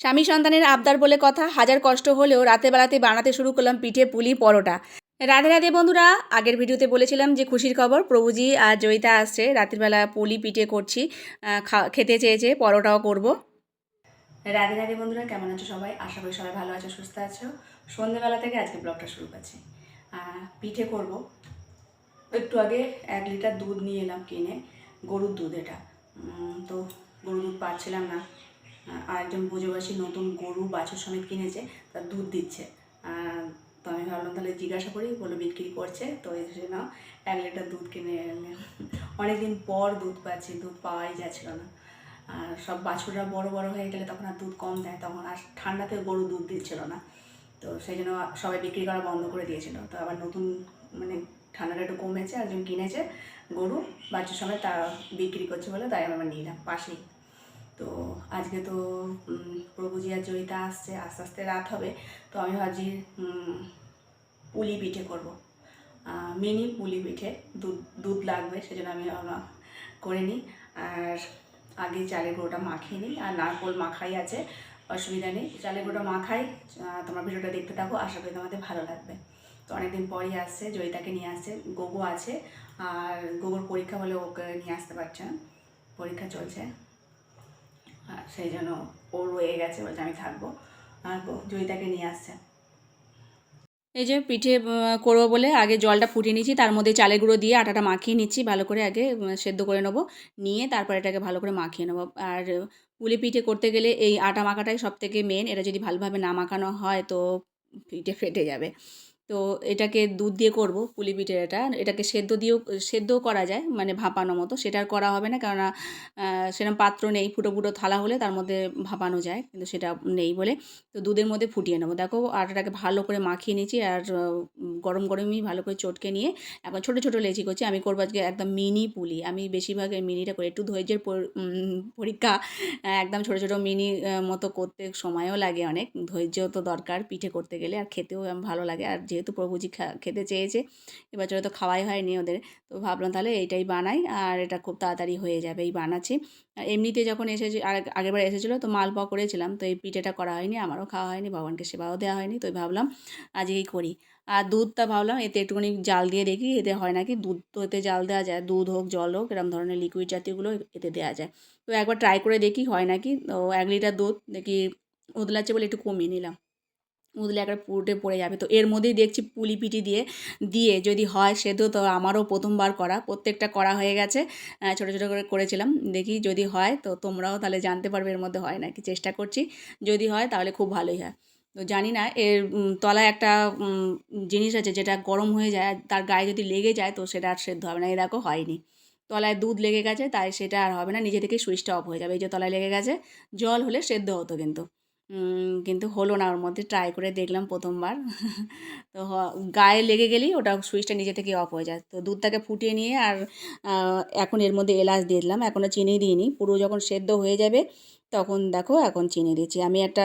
স্বামী সন্তানের আবদার বলে কথা, হাজার কষ্ট হলেও রাতে বেলাতে বানাতে শুরু করলাম পিঠে পুলি পরোটা। রাধে রাধে বন্ধুরা, আগের ভিডিওতে বলেছিলাম যে খুশির খবর, প্রভুজি আর জয়িতা আসছে, রাতের বেলা পুলি পিঠে করছি খেতে চেয়েছে, পরোটাও করব। রাধে রাধে বন্ধুরা, কেমন আছো সবাই? আশা করি সবাই ভালো আছো, সুস্থ আছো। সন্ধ্যেবেলা থেকে আজকে ব্লগটা শুরু করছি। পিঠে করব। একটু আগে এক লিটার দুধ নিয়ে এলাম কিনে, গরুর দুধ এটা। তো গরুর দুধ পাচ্ছিলাম না। আর একজন বুঝোবাসী নতুন গরু, বাছুর সমেত কিনেছে, তার দুধ দিচ্ছে। তো আমি ভাবলাম তাহলে জিজ্ঞাসা করি বলে বিক্রি করছে, তো এই জন্য এক লিটার দুধ কিনে অনেকদিন পর দুধ পাচ্ছি, দুধ পাওয়াই যাচ্ছিল না। আর সব বাছুররা বড় বড় হয়ে গেলে তখন আর দুধ কম দেয়, তখন আর ঠান্ডাতে গরু দুধ দিচ্ছিল না। তো সেই জন্য সবাই বিক্রি করা বন্ধ করে দিয়েছিল। তো আবার নতুন মানে ঠান্ডাটা একটু কমেছে, একজন কিনেছে গরু বাচ্চার সময় তা বিক্রি করছে বলে তাই আমি আবার নিলাম, পাশেই। তো আজকে তো উম, প্রভুজি আর জয়িতা আসছে আস্তে আস্তে রাত হবে তো আমি ভাবছি পুলি পিঠে করব। মিনি পুলি পিঠে দুধ দুধ লাগবে সেজন্য আমি করে নিই। আর আগে চালের গুঁড়োটা মাখিয়ে নিই আর নারকোল মাখাই আছে অসুবিধা নেই। চালের গুঁড়োটা মাখাই তোমার ভিডিওটা দেখতে থাকো আশা করি তোমাদের ভালো লাগবে। তো অনেকদিন পরই আসছে জয়িতাকে নিয়ে আসছে গোগো আছে আর গোগোর পরীক্ষা বলে ওকে নিয়ে আসতে পারছে পরীক্ষা চলছে। সেই জন্য ও রয়ে গেছে বলছে আমি থাকব। আর জয়িতাকে নিয়ে আসছে। এই যে পিঠে করব বলে আগে জলটা ফুটিয়ে নিচ্ছি তার মধ্যে চালের গুঁড়ো দিয়ে আটাটা মাখিয়ে নিচ্ছি, ভালো করে আগে সেদ্ধ করে নেব। নিয়ে তারপরে এটাকে ভালো করে মাখিয়ে নেব। আর পুলি পিঠে করতে গেলে এই আটা মাখাটাই সব থেকে মেন এটা যদি ভালোভাবে না মাখানো হয় তো পিঠে ফেটে যাবে। তো এটাকে দুধ দিয়ে করব, পুলি পিঠে এটা। এটাকে সেদ্ধ দিয়েও, সেদ্ধও করা যায় মানে ভাপানো মতো। সেটা আর করা হবে না, কেননা সেরকম পাত্র নেই, ফুটো ফুটো থালা হলে তার মধ্যে ভাপানো যায়, কিন্তু সেটা নেই বলে। তো দুধের মধ্যে ফুটিয়ে নেব। দেখো, আটাটাকে ভালো করে মাখিয়ে নিয়েছি, আর গরম গরমই ভালো করে চটকে নিয়ে, এখন ছোটো ছোটো লেচি করছি। আমি করব আজকে একদম মিনি পুলি। আমি বেশিরভাগ এই মিনিটা করি। একটু ধৈর্যের পর- পরীক্ষা একদম ছোটো ছোটো মিনি মতো করতে সময়ও লাগে অনেক। ধৈর্য তো দরকার পিঠে করতে গেলে, আর খেতেও ভালো লাগে। আর যেহেতু প্রভুজি খেতে চেয়েছে এবছরে তো খাওয়াই হয়নি ওদের, তো ভাবলাম তাহলে এইটাই বানাই, আর এটা খুব তাড়াতাড়ি হয়ে যাবে, এই বানাচ্ছি। এমনিতে যখন এসেছে আগেরবার এসেছিল, তো মালপোয়া করেছিলাম, তো এই পিঠেটা করা হয়নি, আমারও খাওয়া হয়নি, ভগবানকে সেবাও দেওয়া হয়নি, তো ভাবলাম আজকেই করি। আর দুধটা ভাবলাম এতে একটুখানি জাল দিয়ে দেখি, এতে হয় নাকি দুধ, তো এতে জাল দেওয়া যায়, দুধ হোক, জল হোক, এরকম ধরনের লিকুইড জাতীয়গুলো এতে দেওয়া যায়। তো একবার ট্রাই করে দেখি হয় নাকি, তো এক লিটার দুধ, দেখি উদলাচ্ছে বলে একটু কমিয়ে নিলাম। উদলে একবার পুরোটে পড়ে যাবে। তো এর মধ্যেই দেখছি পুলি পিটি দিয়ে দিয়ে যদি হয় সেদ্ধ, তো আমারও প্রথমবার করা। প্রত্যেকটা করা হয়ে গেছে। ছোটো ছোটো করে করেছিলাম। দেখি যদি হয়, তো তোমরাও তাহলে জানতে পারবে এর মধ্যে হয় নাকি। চেষ্টা করছি। যদি হয় তাহলে খুব ভালোই হয়। তো জানি না, এর তলায় একটা জিনিস আছে যেটা গরম হয়ে যায়, তার গায়ে যদি লেগে যায়, তো সেটা আর সেদ্ধ হবে না। দেখো হয়নি। তলায় দুধ লেগে গেছে, তাই সেটা আর হবে না। নিজে থেকে সুইচটা অফ হয়ে যাবে। এই যে তলায় লেগে গেছে, জল হলে সেদ্ধ হতো কিন্তু। কিন্তু হলো না, ওর মধ্যে ট্রাই করে দেখলাম প্রথমবার। তো গায়ে লেগে গেলেই ওটা সুইচটা নিজে থেকে অফ হয়ে যায়। তো দুধটাকে ফুটিয়ে নিয়ে আর এখন এর মধ্যে এলাচ দিয়ে দিলাম, এখনও চিনি দিইনি। পুরো যখন সেদ্ধ হয়ে যাবে, তখন দেখো এখন চিনি দিচ্ছি। আমি একটা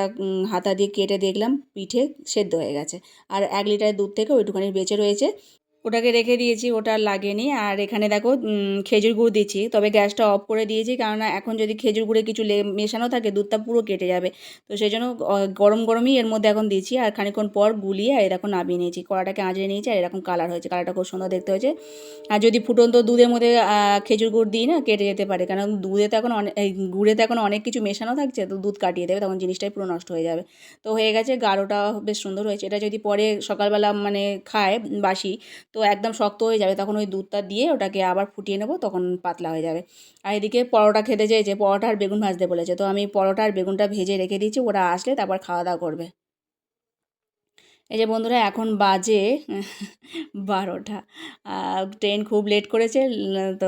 হাতা দিয়ে কেটে দেখলাম, পিঠে সেদ্ধ হয়ে গেছে। আর এক লিটার দুধ থেকে ওইটুখানি বেঁচে রয়েছে। ওটাকে রেখে দিয়েছি, ওটা লাগেনি। আর এখানে দেখো খেজুর গুড় দিচ্ছি। তবে গ্যাসটা অফ করে দিয়েছি, কেননা এখন যদি খেজুর গুড়ে কিছু মেশানো থাকে, দুধটা পুরো কেটে যাবে। তো সেই জন্য গরম গরমই এর মধ্যে এখন দিয়েছি আর খানিকক্ষণ পর গুলিয়ে, আর এরকম নামিয়ে নিয়েছি। কড়াটাকে আঁচড়ে নিয়েছি, আর এরকম কালার হয়েছে। কালারটা খুব সুন্দর দেখতে হয়েছে। আর যদি ফুটন্ত দুধের মধ্যে খেজুর গুড় দিই না, কেটে যেতে পারে। কারণ দুধে তো এখন অনেক গুড়ে তো এখন অনেক কিছু মেশানো থাকছে, তো দুধ কাটিয়ে দেবে, তখন জিনিসটাই পুরো নষ্ট হয়ে যাবে। তো হয়ে গেছে গাঢ়টা বেশ সুন্দর হয়েছে। এটা যদি পরে সকালবেলা মানে খায় বাসি তো একদম শক্ত হয়ে যাবে, তখন ওই দুধটা দিয়ে ওটাকে আবার ফুটিয়ে নেব, তখন পাতলা হয়ে যাবে। আর এদিকে পরোটা খেতে চেয়েছে, পরোটা আর বেগুন ভাজতে বলেছে। তো আমি পরোটা আর বেগুনটা ভেজে রেখে দিয়েছি, ওরা আসলে তারপর খাওয়া দাওয়া করবে। এই যে বন্ধুরা, এখন বাজে, বারোটা। ট্রেন খুব লেট করেছে, তো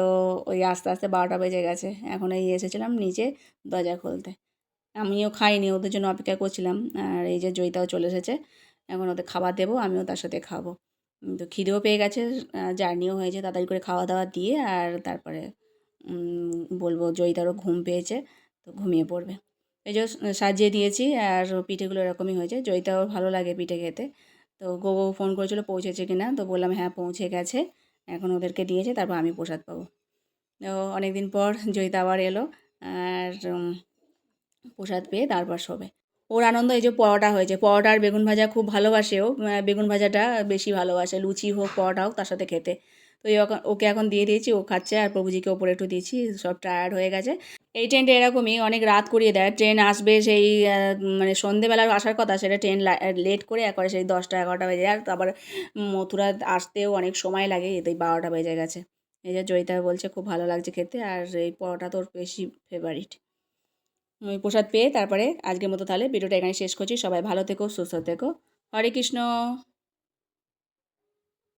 ওই আস্তে আস্তে বারোটা বেজে গেছে। এখন এই এসেছিলাম নিচে দরজা খুলতে। আমিও খাইনি, ওদের জন্য অপেক্ষা করছিলাম। আর এই যে জয়িতাও চলে এসেছে, এখন ওদের খাবার দেবো, আমিও তার সাথে খাব। তো খিদেও পেয়ে গেছে জার্নিও হয়েছে তাড়াতাড়ি করে খাওয়া দাওয়া দিয়ে আর তারপরে বলব জয়িতারও ঘুম পেয়েছে, তো ঘুমিয়ে পড়বে। এই যে সাজিয়ে দিয়েছি আর পিঠেগুলো এরকমই হয়েছে, জয়িতাও ভালো লাগে পিঠে খেতে। তো গোগো ফোন করেছিল পৌঁছেছে কিনা, তো বললাম হ্যাঁ পৌঁছে গেছে, এখন ওদেরকে দিয়েছে, তারপর আমি প্রসাদ পাবো। তো অনেক দিন পর জয়িতা আবার এলো, আর প্রসাদ পেয়ে তারপর শোবে। ওর আনন্দ এই যে পরোটা হয়েছে। পরোটা আর বেগুন ভাজা খুব ভালোবাসে ও। বেগুন ভাজাটা বেশি ভালোবাসে। লুচি হোক পরোটা হোক তার সাথে খেতে। তো এই ওকে- এখন দিয়ে দিয়েছি, ও খাচ্ছে আর প্রভুজিকে ওপরে একটু দিয়েছি, সব টায়ার্ড হয়ে গেছে। এই ট্রেনটা এরকমই, অনেক রাত করিয়ে দেয়। ট্রেন আসবে সেই মানে সন্ধেবেলার আসার কথা, সেটা ট্রেন লেট করে একবারে সেই দশটা এগারোটা বেজে যায়। তারপর মথুরা আসতেও অনেক সময় লাগে এতেই বারোটা বেজে গেছে। এই যে জয়িতা বলছে, খুব ভালো লাগছে খেতে। আর এই পরোটা তোর বেশি ফেভারিট প্রসাদ পেয়ে তারপরে আজকের মতো তাহলে ভিডিওটা এখানে শেষ করছি। সবাই ভালো থেকো, সুস্থ থেকো। হরে কৃষ্ণ।